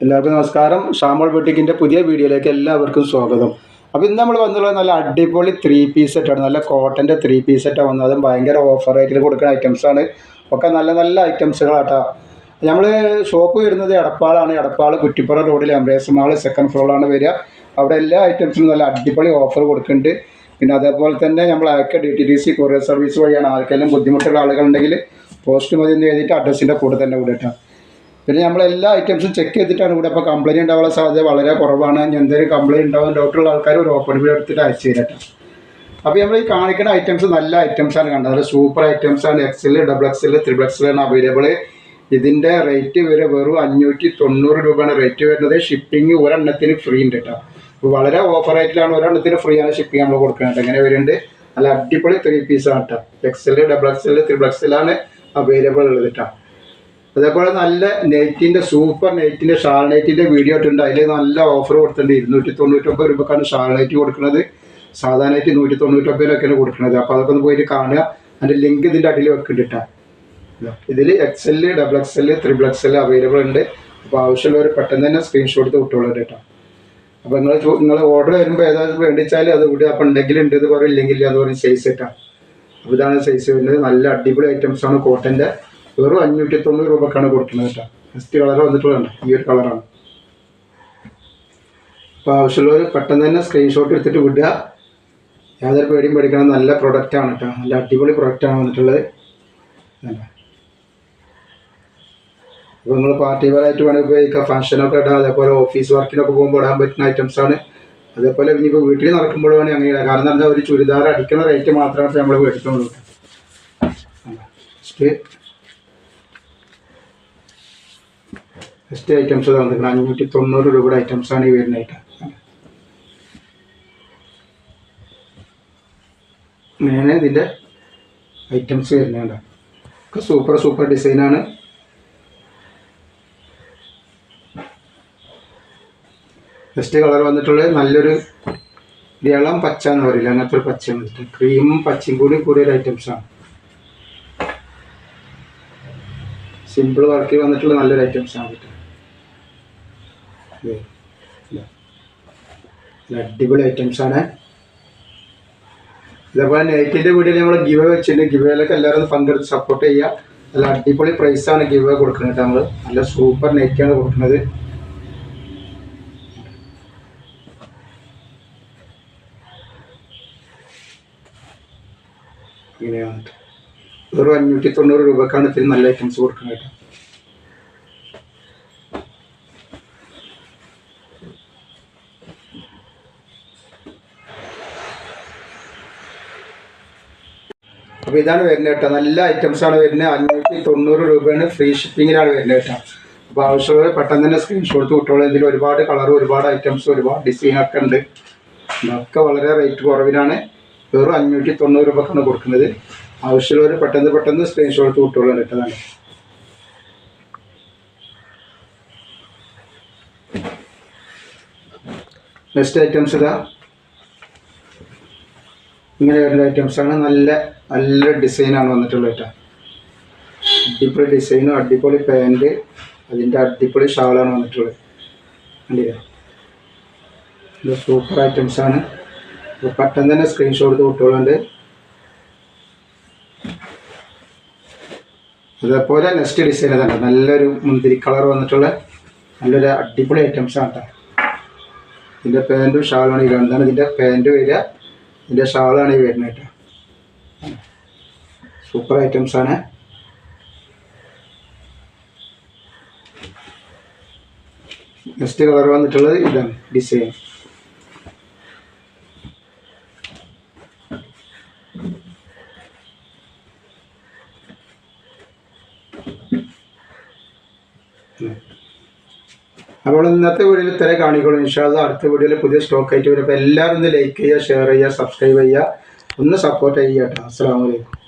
എല്ലാവർക്കും നമസ്കാരം. ഷാമോൾ ബൊട്ടിക്കിന്റെ പുതിയ വീഡിയോയിലേക്ക് എല്ലാവർക്കും സ്വാഗതം. അപ്പോൾ ഇന്ന് നമ്മൾ വന്നുള്ളത് നല്ല അടിപൊളി ത്രീ പീസ് സെറ്റാണ് നല്ല കോട്ടന്റെ ത്രീ പീസ് സെറ്റാണ് വന്നത്. അതും ഭയങ്കര ഓഫർ റേറ്റിൽ കൊടുക്കുന്ന ഐറ്റംസാണ് ഒക്കെ നല്ല നല്ല ഐറ്റംസുകളാട്ടോ നമ്മൾ ഷോപ്പ് വരുന്നത് എടപ്പാളാണ്. എടപ്പാൾ കുറ്റിപ്പുറ റോഡിൽ എംബ്രേസ് മാൾ സെക്കൻഡ് ഫ്ലോറിലാണ് വരിക. അവിടെ എല്ലാ ഐറ്റംസിനും നല്ല അടിപൊളി ഓഫർ കൊടുക്കുന്നുണ്ട്. പിന്നെ അതേപോലെ തന്നെ നമ്മൾ അയക്ക D T D C courier service വഴിയാണ്. ആർക്കെങ്കിലും ബുദ്ധിമുട്ടുള്ള ആളുകളുണ്ടെങ്കിൽ പോസ്റ്റ് മതി എന്ന് എഴുതിയിട്ട് അഡ്രസ്സിന്റെ കൂടെ തന്നെ വിടട്ടോ. പിന്നെ നമ്മൾ എല്ലാ ഐറ്റംസും ചെക്ക് ചെയ്തിട്ടാണ് ഇവിടെ ഇപ്പോൾ കംപ്ലയിന്റ് ഉണ്ടാവാനുള്ള സാധ്യത വളരെ കുറവാണ്. എന്തെങ്കിലും കംപ്ലയിന്റ് ഉണ്ടാവും ഡോക്ടറുള്ള ആൾക്കാർ ഒരു ഓപ്പൺ വീഡിയോ എടുത്തിട്ട് അയച്ചു തരട്ടെ അപ്പോൾ നമ്മൾ ഈ കാണിക്കുന്ന ഐറ്റംസ് നല്ല ഐറ്റംസാണ് കണ്ടത്. അതായത് സൂപ്പർ ആണ്. എക്സൽ ഡബിൾ എക്സൽ ത്രിബിൾ ആണ് അവൈലബിൾ ഇതിന്റെ റേറ്റ് വരെ വെറും അഞ്ഞൂറ്റി തൊണ്ണൂറ് രൂപയാണ് റേറ്റ് വരുന്നത്. ഷിപ്പിംഗ് ഒരെണ്ണത്തിന് ഫ്രീ ഉണ്ട് കേട്ടോ. അപ്പോൾ വളരെ ഓഫർ റേറ്റിലാണ് ഒരെണ്ണത്തിന് ഫ്രീ ആണ് ഷിപ്പിംഗ് നമ്മൾ കൊടുക്കുന്നത്. എങ്ങനെ വരുന്നുണ്ട്. നല്ല അടിപൊളി ത്രീ പീസാണ് കേട്ടോ. എക്സൽ ഡബിൾ എക്സൽ ത്രിബിൾ എക്സലാണ് അവൈലബിൾ ഉള്ളത് കേട്ടോ. അതേപോലെ നല്ല നെയ്റ്റിന്റെ സൂപ്പർ നെയ്റ്റിന്റെ ഷാൾ നെയ്റ്റിന്റെ വീഡിയോ ഇട്ടുണ്ട് അതിൽ നല്ല ഓഫർ കൊടുത്തിട്ടുണ്ട്. ഇരുന്നൂറ്റി തൊണ്ണൂറ്റൊമ്പത് രൂപക്കാണ് ഷാൾ നെറ്റ് കൊടുക്കുന്നത്. സാധാരണയായിട്ട് നെറ്റ് നൂറ്റി തൊണ്ണൂറ്റൊമ്പതിനൊക്കെയാണ് കൊടുക്കുന്നത്. അപ്പോൾ അതൊക്കെ ഒന്ന് പോയിട്ട് കാണുക. അതിന്റെ ലിങ്ക് ഇതിന്റെ അടിയിൽ വെക്കുന്നുണ്ട് ഇതിൽ X L double X L triple X L available ഉണ്ട്. അപ്പോൾ ആവശ്യമുള്ളവർ പെട്ടെന്ന് തന്നെ സ്ക്രീൻഷോട്ട് വിട്ടോളൂ കേട്ടോ അപ്പോൾ നിങ്ങൾ നിങ്ങൾ ഓർഡർ വരുമ്പോൾ ഏതായാലും വേണ്ടിച്ചാൽ അത് ഇവിടെ അപ്പം ഉണ്ടെങ്കിൽ ഉണ്ട് പറയും. ഇല്ലെങ്കിൽ അത് പറയും സൈസ് ഇട്ടാ അപ്പോൾ ഇതാണ് സൈസ് വരുന്നത്. നല്ല അടിപൊളി ഐറ്റംസ് ആണ് കോട്ടന്റെ വെറും അഞ്ഞൂറ്റി തൊണ്ണൂറ് രൂപക്കാണ് കൊടുക്കുന്നത് ഫസ്റ്റ് കളർ വന്നിട്ടുള്ളതാണ്. ഈ ഒരു കളറാണ് അപ്പോൾ ആവശ്യമുള്ളവർ പെട്ടെന്ന് തന്നെ സ്ക്രീൻഷോട്ട് എടുത്തിട്ട് വിടുക. യാതൊരു പേടിയും പേടിക്കണം നല്ല പ്രൊഡക്റ്റാണ് കേട്ടോ. നല്ല അടിപൊളി പ്രൊഡക്റ്റാണ് വന്നിട്ടുള്ളത്. അപ്പോൾ നിങ്ങൾ പാർട്ടി വെയറായിട്ട് വേണമെങ്കിൽ ഉപയോഗിക്കാം. ഫംഗ്ഷനൊക്കെ ഇടാം. അതേപോലെ ഓഫീസ് വർക്കിനൊക്കെ പോകുമ്പോൾ ഇടാൻ പറ്റുന്ന ഐറ്റംസ് ആണ്. അതേപോലെ ഇനിയിപ്പോൾ വീട്ടിൽ നടക്കുമ്പോൾ വേണമെങ്കിൽ അങ്ങനെ ഇടാം കാരണം എന്താ? ഒരു ചുരിദാർ അടിക്കുന്ന റേറ്റ് മാത്രമാണ് നമ്മൾ മേടിക്കുന്നുള്ളൂ ഫസ്റ്റ് ഫസ്റ്റ് ഐറ്റംസ് തന്നിരിക്കുന്നത് അഞ്ഞൂറ്റി തൊണ്ണൂറ് രൂപയുടെ ഐറ്റംസ് ആണ് ഈ വരുന്ന ഐറ്റം ഇങ്ങനെ ഇതിന്റെ ഐറ്റംസ് വരുന്നുണ്ട് ഒക്കെ സൂപ്പർ സൂപ്പർ ഡിസൈനാണ് ഫസ്റ്റ് കളർ വന്നിട്ടുള്ളത് നല്ലൊരു ഇളം പച്ച എന്ന് പറയില്ല? അങ്ങനത്തെ ഒരു പച്ച വന്നിട്ട്. ക്രീമും പച്ചയും കൂടി ഒരു ഐറ്റംസാണ് സിമ്പിൾ വർക്ക് വന്നിട്ടുള്ള നല്ലൊരു ഐറ്റംസ് ആണ് കേട്ടോ ഇത് ഇല്ല. ഇത് അടിപൊളി ഐറ്റംസ് ആണ്. ഇതേപോലെ നൈറ്റിന്റെ വീഡിയോയിൽ നമ്മൾ ഗിവ് വെച്ചിട്ടുണ്ട്. ഗിവേലൊക്കെ എല്ലാവരും പങ്കെടുത്ത് സപ്പോർട്ട് ചെയ്യുക. നല്ല അടിപൊളി പ്രൈസാണ് ഗിവ് കൊടുക്കുന്നത് നമ്മൾ നല്ല സൂപ്പർ നൈറ്റാണ് കൊടുക്കുന്നത്. ഇങ്ങനെയാണ്. വെറും അഞ്ഞൂറ്റി തൊണ്ണൂറ് രൂപക്കാണ് ഇത്തിരി നല്ല ഐറ്റംസ് കൊടുക്കുന്നത് കേട്ടോ. അപ്പോൾ ഇതാണ് വരുന്നത് കേട്ടോ. നല്ല ഐറ്റംസ് ആണ് വരുന്നത്. അഞ്ഞൂറ്റി തൊണ്ണൂറ് രൂപയാണ് ഫ്രീ ഷിപ്പിങ്ങിലാണ് വരുന്നത് കേട്ടോ. അപ്പോൾ ആവശ്യമുള്ളവർ പെട്ടെന്ന് തന്നെ സ്ക്രീൻഷോട്ട് കിട്ടുള്ളൂ ഇതിൽ ഒരുപാട് കളർ ഒരുപാട് ഐറ്റംസ് ഒരുപാട് ഡിസൈനൊക്കെ ഉണ്ട്. ഇതൊക്കെ വളരെ റേറ്റ് കുറവിനാണ്. വെറും അഞ്ഞൂറ്റി തൊണ്ണൂറ് രൂപക്കാണ് കൊടുക്കുന്നത്. ആവശ്യമുള്ളവർ പെട്ടെന്ന് പെട്ടെന്ന് സ്ക്രീൻഷോട്ട് കിട്ടുള്ളൂ കേട്ടതാണ് നെക്സ്റ്റ് ഐറ്റംസ് ഇതാ. ഇങ്ങനെ വരുന്ന ഐറ്റംസ് ആണ്. നല്ല നല്ല ഡിസൈനാണ് വന്നിട്ടുള്ളത് കേട്ടോ അടിപൊളി ഡിസൈനും അടിപൊളി പാന്റ് അതിന്റെ അടിപൊളി ഷാളാണ് വന്നിട്ടുള്ളത്. കണ്ടില്ലേ? ഇത് സൂപ്പർ ഐറ്റംസ് ആണ്. അപ്പോൾ പെട്ടെന്ന് തന്നെ സ്ക്രീൻഷോട്ട് എടുത്ത് കുട്ടികളുണ്ട് അതേപോലെ നെക്സ്റ്റ് ഡിസൈൻ അതാണ് നല്ലൊരു മുന്തിരി കളർ വന്നിട്ടുള്ള നല്ലൊരു അടിപൊളി ഐറ്റംസ് ആണ് കേട്ടോ ഇതിന്റെ പാന്റും ഷാളാണ് ഈ രണ്ടാണ് ഇതിന്റെ പാന്റ് വരിക. ഇതിന്റെ ഷാളാണ് ഈ വരുന്നത് കേട്ടോ സൂപ്പർ ഐറ്റംസ് ആണ്. നെക്സ്റ്റ് കളർ വന്നിട്ടുള്ളത് ഇതാണ് ഡിസൈൻ അപ്പോൾ ഇന്നത്തെ വീഡിയോയിൽ ഇത്രേ കാണിക്കുള്ളൂ. ഇൻഷാല്ല അടുത്ത വീഡിയോയിൽ പുതിയ സ്റ്റോക്ക് ആയിട്ട് വരും അപ്പോൾ എല്ലാവരും ഒന്ന് ലൈക്ക് ചെയ്യുക ഷെയർ ചെയ്യുക സബ്സ്ക്രൈബ് ചെയ്യുക. ഒന്ന് സപ്പോർട്ട് ചെയ്യട്ടോ അസ്സാം വലൈക്കും